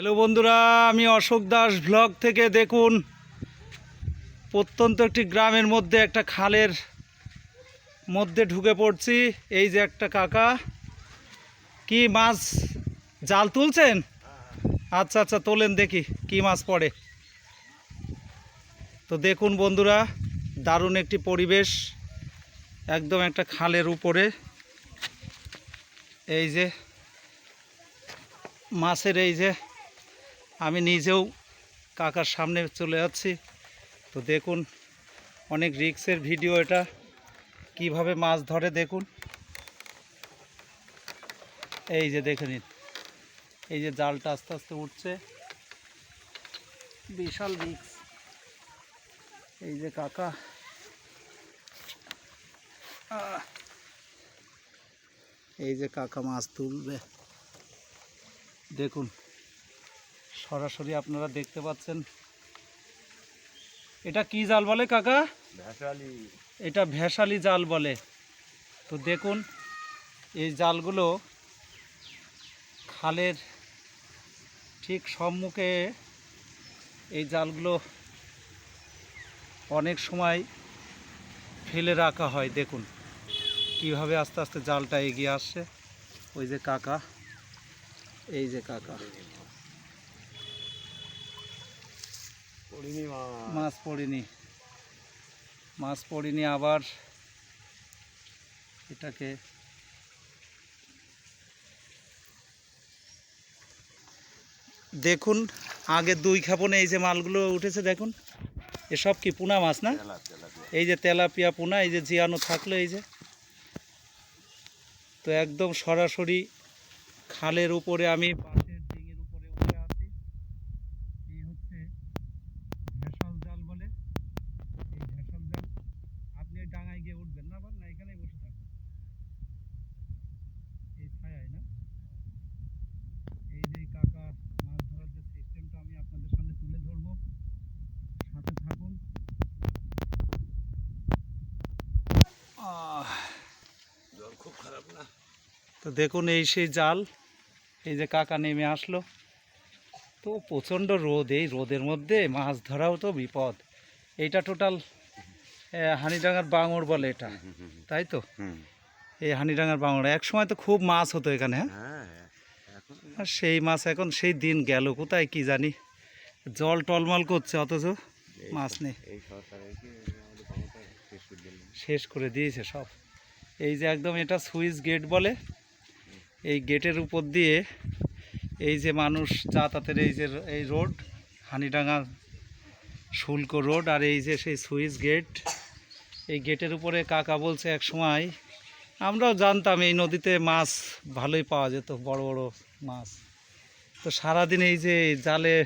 Hello বন্ধুরা, আমি Ashok Das blog থেকে দেখুন। প্রত্যন্ত একটি গ্রামের মধ্যে একটা খালের মধ্যে ঢুকে পড়ছি। এই যে একটা কাকা। কি মাছ, জাল তুলছেন? আচ্ছা আচ্ছা তোলেন দেখি, কি মাছ পড়ে। তো দেখুন বন্ধুরা, দারুণ একটি পরিবেশ। একদম একটা খালের উপরে। এই যে, মাছের এই যে আমি নিজেও কাকার সামনে চলে যাচ্ছি। তো দেখুন, অনেক রিক্সের ভিডিও এটা। কীভাবে মাছ ধরে দেখুন। এই যে দেখে নিন। এই যে জালটা আস্তে আস্তে উঠছে। বিশাল রিক্স। এই যে কাকা। এই যে কাকা মাছ তুলবে। দেখুন। সরাসরি আপনারা দেখতে পাচ্ছেন। এটা কি জাল বলে কাকা? এটা ভেসালি জাল বলে। তো দেখুন এই জালগুলো খালের ঠিক সম্মুখে এই জালগুলো অনেক সময় ফেলে রাখা হয়। দেখুন কীভাবে আস্তে আস্তে জালটা এগিয়ে আসছে। ওই যে কাকা এই যে কাকা। মাছ পড়িনি। মাছ পড়িনি আবার এটাকে দেখুন আগে দুই খাপনে এই যে মালগুলো উঠেছে দেখুন। এসব কি পুনা মাছ না? এই যে তেলাপিয়া পুনা এই যে জিয়ানো থাকল এই যে। তো একদম সরাসরি খালের উপরে আমি পাশের ডিঙের উপরে উঠে আছি এই হচ্ছে ভেসাল জাল বলে এই ভেসাল জাল আপনি ওই ডাঙায় গিয়ে উঠবেন না আবার না এখানেই বসে থাকবেন এই ছায়ায় না এই যে কাকা মাছ ধরার যে সিস্টেমটা আমি আপনাদের সামনে তুলে ধরবো সাথে থাকুন আহ জল খুব খারাপ না তো দেখুন এই সেই জাল এই যে কাকা নেমে আসলো। তো প্রচণ্ড রোদ এই রোদের মধ্যে মাছ ধরাও তো বিপদ। এইটা টোটাল হানিডাঙ্গার বাঙর বলে এটা তাই তো? এই হানিডাঙ্গার বাঙর এক সময় তো খুব মাছ হতো এখানে হ্যাঁ? হ্যাঁ আর সেই মাছ এখন সেই দিন গেল কোথায় কি জানি? জল টলমল করছে অথচ মাছ নেই। শেষ করে দিয়েছে সব। এই যে একদম এটা সুইচ গেট বলে এই গেটের উপর দিয়ে এই যে মানুষ যাতায়াতের এই যে এই রোড হানিডাঙ্গা শুল্ক রোড আর এই যে সেই সুইচ গেট এই গেটের উপরে কাকা বলছে এক সময় আমরাও জানতাম এই নদীতে মাছ ভালোই পাওয়া যেত বড় বড় মাছ। তো সারাদিন এই যে জালে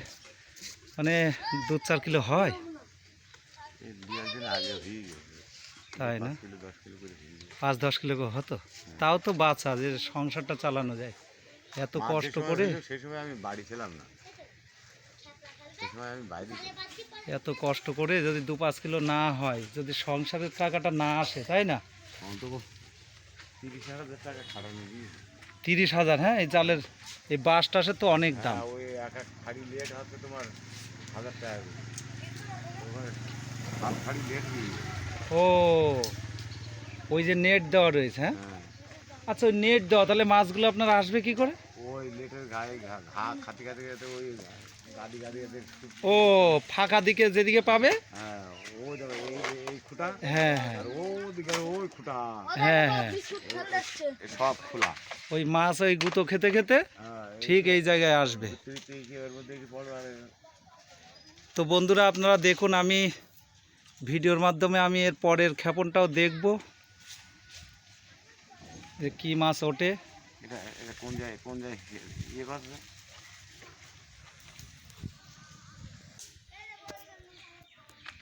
মানে দু চার কিলো হয়? হয়ে তাই না? পাঁচ দশ কিলো করে হয়ে। হতো তাও তো বাচ্চা যে সংসারটা চালানো যায়। এত কষ্ট করে সেই সময় আমি বাড়ি ছিলাম না। এত কষ্ট করে যদি দু পাঁচ কিলো না হয় যদি সংসারের টাকাটা না আসে তাই না? তিরিশ হাজার হ্যাঁ? এই চালের এই বাস টাসের তো অনেক দাম। হ্যাঁ, ও ওই যে নেট দেওয়া রয়েছে হ্যাঁ? হ্যাঁ। আচ্ছা ওই নেট দেওয়া তাহলে মাছগুলো আপনার আসবে কি করে? ওই লেটের গায়ে ঘা ঘা খাতে খাতে খাতে ওই গাদি গাদি গাদি ও ফাঁকা দিকে যেদিকে পাবে? হ্যাঁ ওই এই এই- এই খুঁটা হ্যাঁ হ্যাঁ। ওই খুঁটা। হ্যাঁ হ্যাঁ। সব খোলা। ওই মাছ ওই গুঁতো খেতে খেতে হ্যাঁ ঠিক এই জায়গায় আসবে। তো বন্ধুরা আপনারা দেখুন আমি ভিডিওর মাধ্যমে আমি এর পরের ক্ষেপণটাও দেখব। যে কি মাছ ওঠে? এটা এটা কোন জায়গায় কোন জায়গায় ইয়ে করছে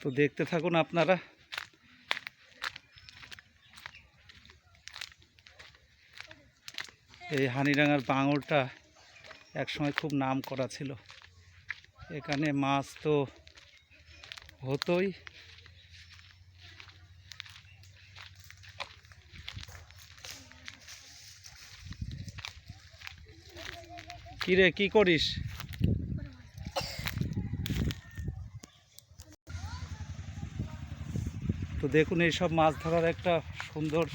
তো দেখতে থাকুন আপনারা। এই হানিডাঙ্গার বাঙরটা একসময় খুব নাম করা ছিল। এখানে মাছ তো হতোই। কিরে, কি করিস? তো দেখুন, এই সব মাছ ধরার একটা সুন্দর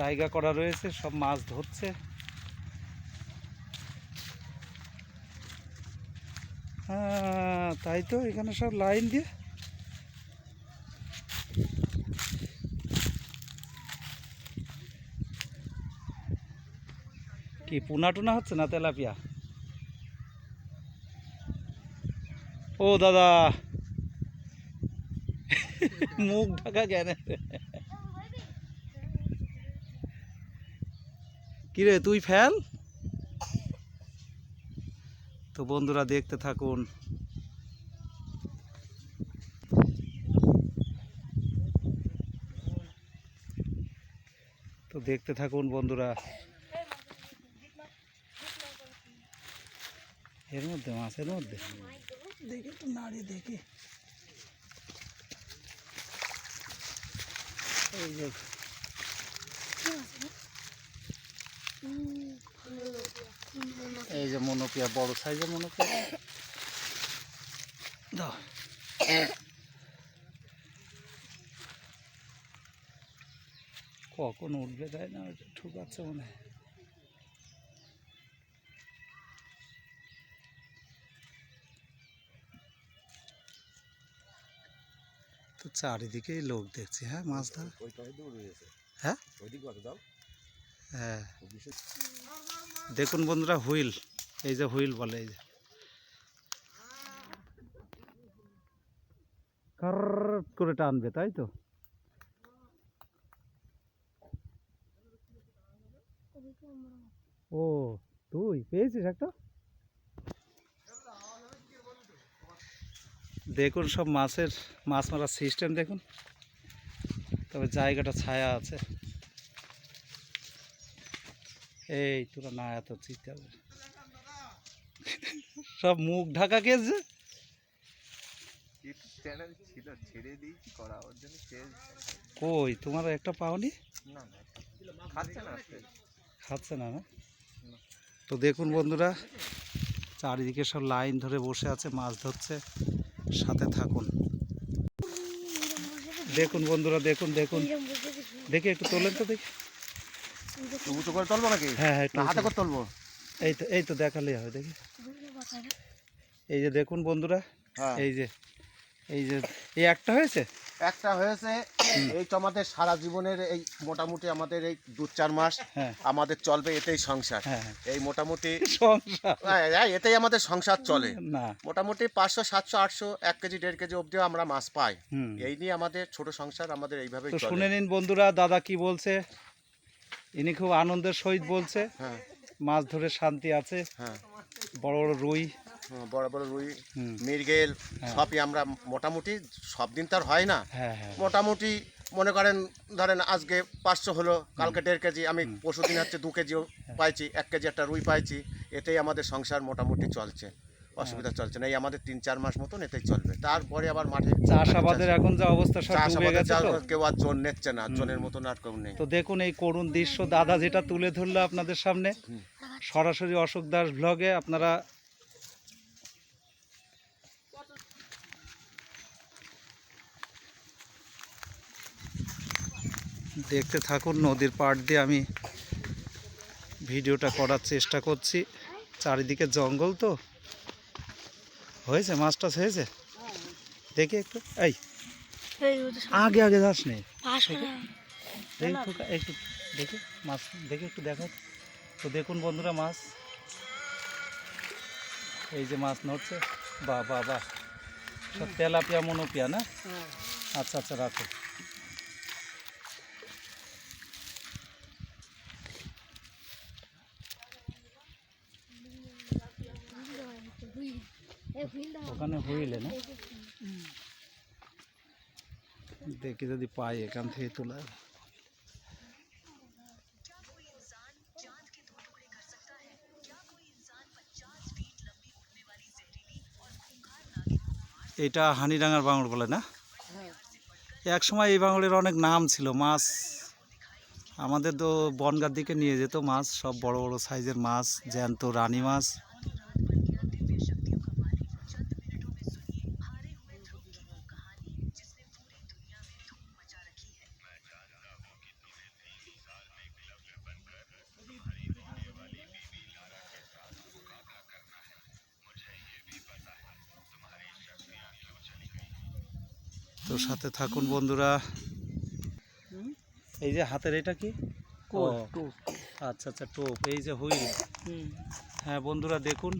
জায়গা করা রয়েছে, সব মাছ ধরছে। হ্যাঁ তাই তো, এখানে সব লাইন দিয়ে কি, পোনা টুনা হচ্ছে না তেলাপিয়া? ও দাদা। মুখ ঢাকা জ্ঞানে কিরে, তুই ফেল? তো বন্ধুরা, দেখতে থাকুন। তো দেখতে থাকুন বন্ধুরা। এর মধ্যে মাছের মধ্যে? দেখে তো নাড়ি দেখি। এই যে। এই যে মনোপিয়া বড় সাইজের মনোপিয়া। দাও। কখন উঠবে তাই না ঠুকাচ্ছে মনে হয়। তো চারিদিকেই লোক দেখছি হ্যাঁ মাছ ধরা। ওইটা হয়তো উড়ে গেছে হ্যাঁ? ওইদিকে কত দাও। হ্যাঁ। ও বিশেষ দেখুন বন্ধুরা হুইল এই যে হুইল বলে এই যে। কার করে টানবে তাই তো? ও তুই পেয়েছিস একটা? দেখুন সব মাছের মাছ মারার সিস্টেম দেখুন। তবে জায়গাটা ছায়া আছে। এই তোরা না এত চিৎকার সব মুখ ঢাকা কেছে কই তোমার একটা পাওনি? খাচ্ছে না? না। তো দেখুন বন্ধুরা চারিদিকে সব লাইন ধরে বসে আছে মাছ ধরছে। সাথে থাকুন। দেখুন বন্ধুরা দেখুন দেখুন। দেখি একটু তোলেন তো দেখি। উঁচু করে তুলবো নাকি? হ্যাঁ হ্যাঁ একটু হাতে করে তুলবো। এই তো এই তো দেখালেই হবে দেখি। এই যে দেখুন বন্ধুরা হ্যাঁ। এই যে এই যে এই একটা হয়েছে? একটা হয়েছে এই তো আমাদের সারা জীবনের এই মোটামুটি আমাদের এই দু চার মাস হ্যাঁ। আমাদের চলবে এতেই সংসার। হ্যাঁ হ্যাঁ। এই মোটামুটি সংসার। এতেই আমাদের সংসার চলে। মোটামুটি পাঁচশো সাতশো আটশো এক কেজি দেড় কেজি অবধিও আমরা মাছ পাই। এই নিয়ে আমাদের ছোট সংসার আমাদের এইভাবে শুনে নিন বন্ধুরা দাদা কি বলছে? ইনি খুব আনন্দের সহিত বলছে। মাছ ধরে শান্তি আছে। বড় বড় রুই। বড় বড় রুই মৃগেল হ্যাঁ। সবই আমরা মোটামুটি সব দিন তার হয় না। হ্যাঁ হ্যাঁ। মোটামুটি মনে করেন ধরেন আজকে পাঁচশো হলো কালকে দেড় কেজি আমি পরশু দিন হচ্ছে দু কেজিও। পাইছি এক কেজি একটা রুই পাইছি এতেই আমাদের সংসার মোটামুটি চলছে। অসুবিধা চলছে না এই আমাদের তিন চার মাস মতন এতেই চলবে। তারপরে আবার মাঠে চাষাবাদের এখন যা অবস্থা চাষাবাদের কেউ আর জোন নিচ্ছে না জোনের মতন আর কেউ নেই। তো দেখুন এই করুণ দৃশ্য দাদা যেটা তুলে ধরলো আপনাদের সামনে। সরাসরি অশোক দাস ব্লগে আপনারা দেখতে থাকুন নদীর পাড় দিয়ে আমি ভিডিওটা করার চেষ্টা করছি। চারিদিকে জঙ্গল তো। হয়েছে? মাছ টাছ হয়েছে? দেখি একটু। এই আগে আগে যাস নি। দেখি। খোকা, একটু দেখি মাছ দেখে একটু দেখো। তো দেখুন বন্ধুরা মাছ। এই যে মাছ নড়ছে। বাহ বা বাহ। সব তেলাপিয়া মনোপিয়া না? আচ্ছা আচ্ছা রাখো। ওখানে হইলে না? দেখি যদি পাই এখান থেকে তোলা। এটা হানিডাঙ্গার বাঙড় বলে না? এক সময় এই বাঙড়ের অনেক নাম ছিল, মাছ। আমাদের তো বনগার দিকে নিয়ে যেত মাছ, সব বড় বড় সাইজের মাছ, জ্যান্ত রানী মাছ। সাথে থাকুন বন্ধুরা। এই যে হাতের এটা কি? আচ্ছা আচ্ছা টোপ। এই যে হুইল। হ্যাঁ বন্ধুরা দেখুন।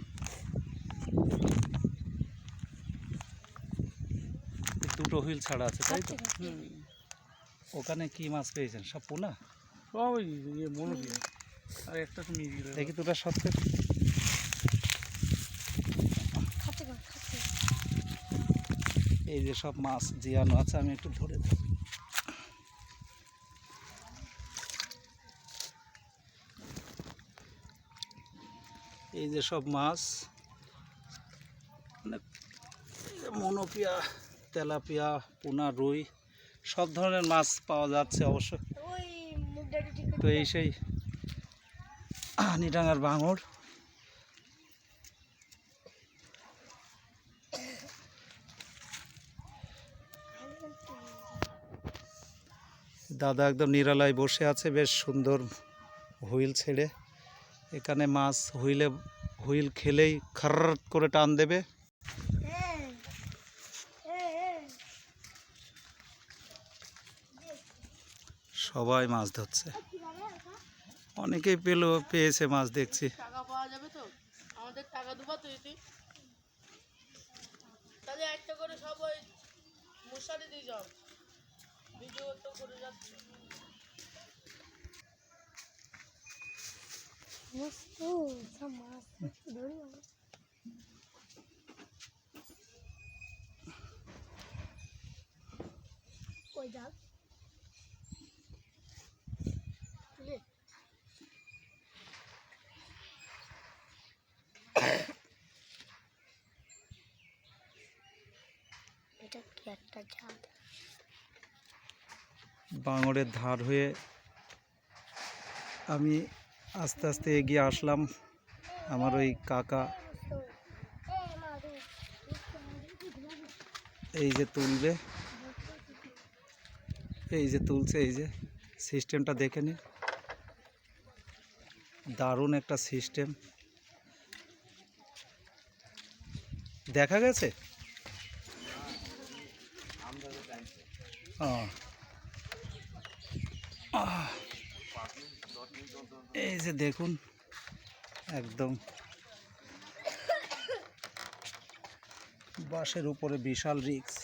দুটো হুইল ছাড়া আছে তাই তো? ওখানে কি মাছ পেয়েছেন? সব পোনা? সব ওই ইয়ে মনে আর একটা তো দেখি তোরা সত্যি এই যে সব মাছ জিয়ানো আছে আমি একটু ধরে দিই এই যে সব মাছ মানে মনোপিয়া তেলাপিয়া পোনা রুই সব ধরনের মাছ পাওয়া যাচ্ছে অবশ্য। তো এই সেই হানিডাঙ্গার বাঙর। দাদা একদম নিরালায় বসে আছে, বেশ সুন্দর হুইল ছেড়ে। এখানে মাছ হুইলে, হুইল খেলেই খার করে টান দেবে। সবাই মাছ ধরছে। অনেকেই পেল, পেয়েছে মাছ, দেখছি। টাকা তো? আমাদের টাকা তো একটা করে সব ওই মশারি দিয়ে যাও। ভিডিও তো করে যাচ্ছে এটা কি একটা জাল বাঙরের ধার হয়ে আমি আস্তে আস্তে এগিয়ে আসলাম আমার ওই কাকা। এই যে তুলবে। এই যে তুলছে, এই যে সিস্টেমটা দেখে নিন দারুণ একটা সিস্টেম। দেখা গেছে? ও। যে দেখুন। একদম। বাসের উপরে বিশাল রিক্স।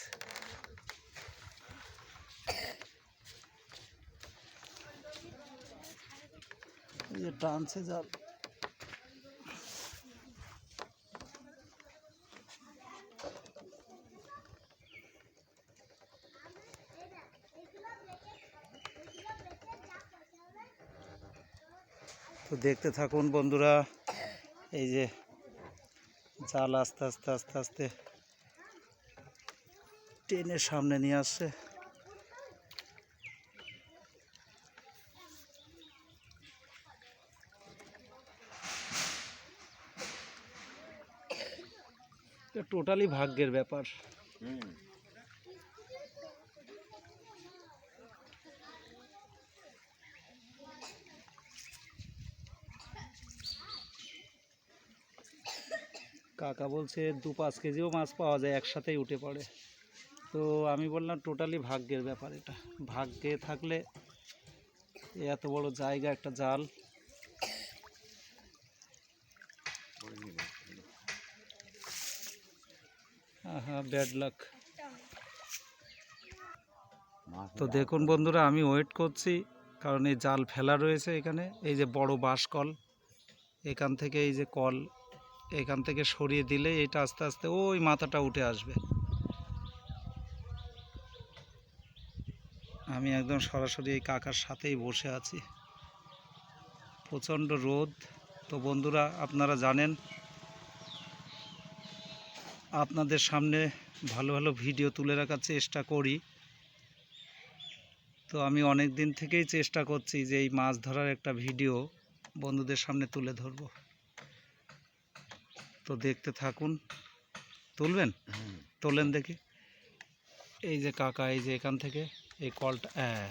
যে টানছে জাল দেখতে থাকুন বন্ধুরা। এই যে জাল আস্তে আস্তে আস্তে আস্তে টেনের সামনে নিয়ে আসছে। টোটালি ভাগ্যের ব্যাপার। কাকা বলছে দু পাঁচ কেজিও মাছ পাওয়া যায়, একসাথেই উঠে পড়ে। তো আমি বললাম টোটালি ভাগ্যের ব্যাপার এটা। ভাগ্যে থাকলে এত বড় জায়গা, একটা জাল। হ্যাঁ তো দেখুন বন্ধুরা, আমি ওয়েট করছি, কারণ এই জাল ফেলা রয়েছে এখানে। এই যে বড় বাঁশকল, এখান থেকে এই যে কল এখান থেকে সরিয়ে দিলে এটা আস্তে আস্তে ওই মাথাটা উঠে আসবে। আমি একদম সরাসরি এই কাকার সাথেই বসে আছি। প্রচণ্ড রোদ। তো বন্ধুরা, আপনারা জানেন, আপনাদের সামনে ভালো ভালো ভিডিও তুলে রাখার চেষ্টা করি। তো আমি অনেক দিন থেকেই চেষ্টা করছি যে এই মাছ ধরার একটা ভিডিও বন্ধুদের সামনে তুলে ধরব। তো দেখতে থাকুন। তুলবেন? তোলেন দেখি। এই যে কাকা এই যে এখান থেকে এই কলটা হ্যাঁ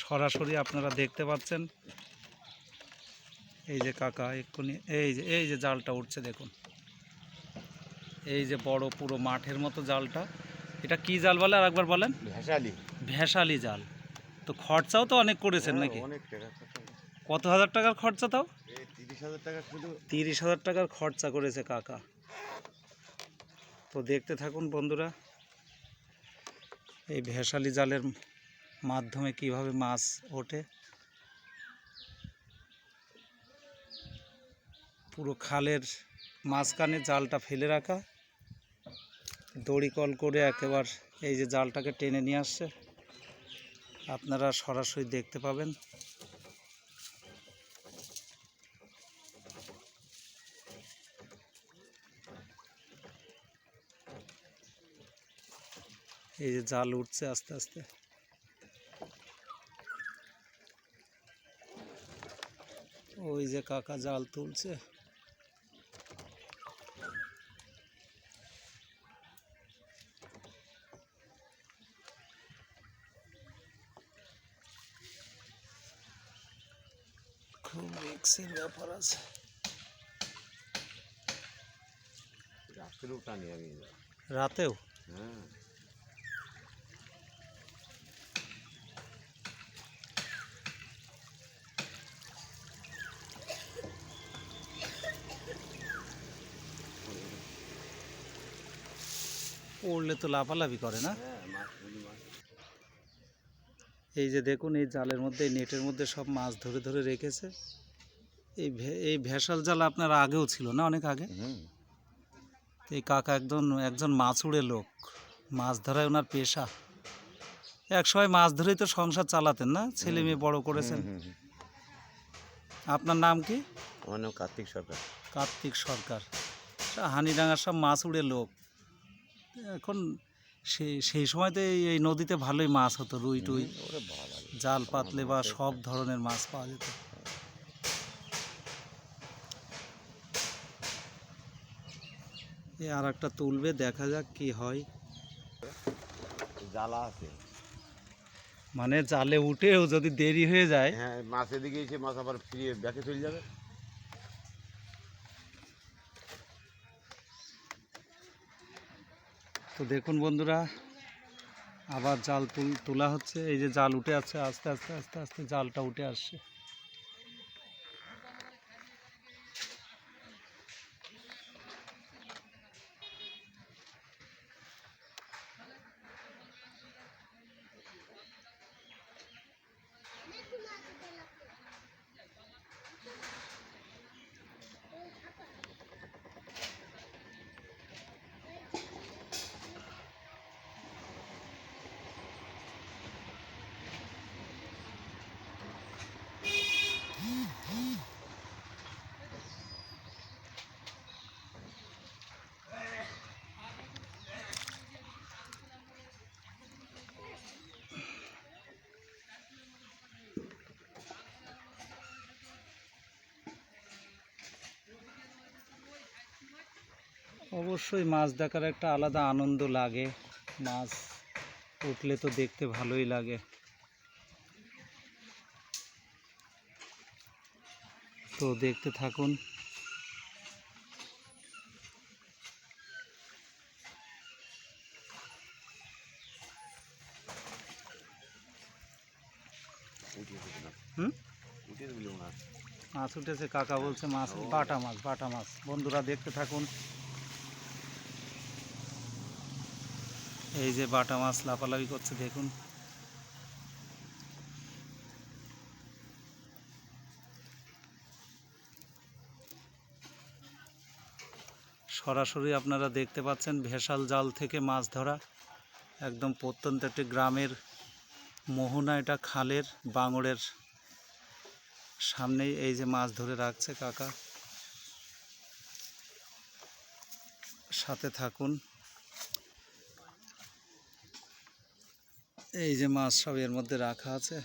সরাসরি আপনারা দেখতে পাচ্ছেন। এই যে কাকা এক্ষুনি এই যে এই যে জালটা উঠছে দেখুন। এই যে বড় পুরো মাঠের মতো জালটা। এটা কি জাল বলে? আর একবার বলেন। ভেসালি। ভেসালি জাল। তো খরচাও তো অনেক করেছেন নাকি? টাকা খরচা। কত হাজার টাকার খরচা তাও? তিরিশ হাজার টাকার খরচা করেছে কাকা। তো দেখতে থাকুন বন্ধুরা, এই ভেসালি জালের মাধ্যমে কীভাবে মাছ ওঠে। পুরো খালের মাঝখানে জালটা ফেলে রাখা। দড়ি কল করে একেবার এই যে জালটাকে টেনে নিয়ে আসছে। আপনারা সরাসরি দেখতে পাবেন। এই যে জাল উঠছে আস্তে আস্তে ওই যে কাকা জাল তুলছে খুব রিক্সের ব্যাপার আছে রাত্রেও টানি আমি রাতেও হ্যাঁ তো লাফালাফি করে না? মাছ মাছ এই যে দেখুন এই জালের মধ্যে এই নেটের মধ্যে সব মাছ ধরে ধরে রেখেছে। এই এই ভেসাল জাল আপনার আগেও ছিল না অনেক আগে? এই কাকা একজন একজন মাছুড়ে লোক মাছ ধরাই ওনার পেশা। এক সময় মাছ ধরেই তো সংসার চালাতেন না? ছেলে মেয়ে বড় করেছেন। আপনার নাম কি? আমার নাম কার্তিক সরকার। কার্তিক সরকার। হানিডাঙ্গার সব মাছুড়ে লোক। এখন সেই সেই সময় তো এই- নদীতে ভালোই মাছ হতো রুই টুই জাল পাতলে বা সব ধরনের মাছ পাওয়া যেত। আর একটা তুলবে দেখা যাক কি হয়। জ্বালা আছে। মানে জালে উঠেও যদি দেরি হয়ে যায় হ্যাঁ মাছ এদিকে এসে মাছ আবার ফিরিয়ে ব্যাকে চলে যাবে। তো দেখুন বন্ধুরা, আবার জাল তুল তোলা হচ্ছে। এই যে জাল উঠে আসছে, আস্তে আস্তে আস্তে আস্তে জালটা উঠে আসছে। অবশ্যই মাছ দেখার একটা আলাদা আনন্দ লাগে। মাছ উঠলে তো দেখতে ভালোই লাগে। তো দেখতে থাকুন। মাছ উঠেছে, কাকা বলছে মাছ, বাটা মাছ বাটা মাছ। বন্ধুরা দেখতে থাকুন। এই যে বাটা মাছ লাফালাফি করছে, দেখুন। সরাসরি আপনারা দেখতে পাচ্ছেন ভেসাল জাল থেকে মাছ ধরা। একদম প্রত্যন্ত একটি গ্রামের মোহনা, এটা খালের বাঙড়ের সামনেই এই যে মাছ ধরে রাখছে কাকা। সাথে থাকুন। এই যে মাছ সব এর মধ্যে রাখা আছে।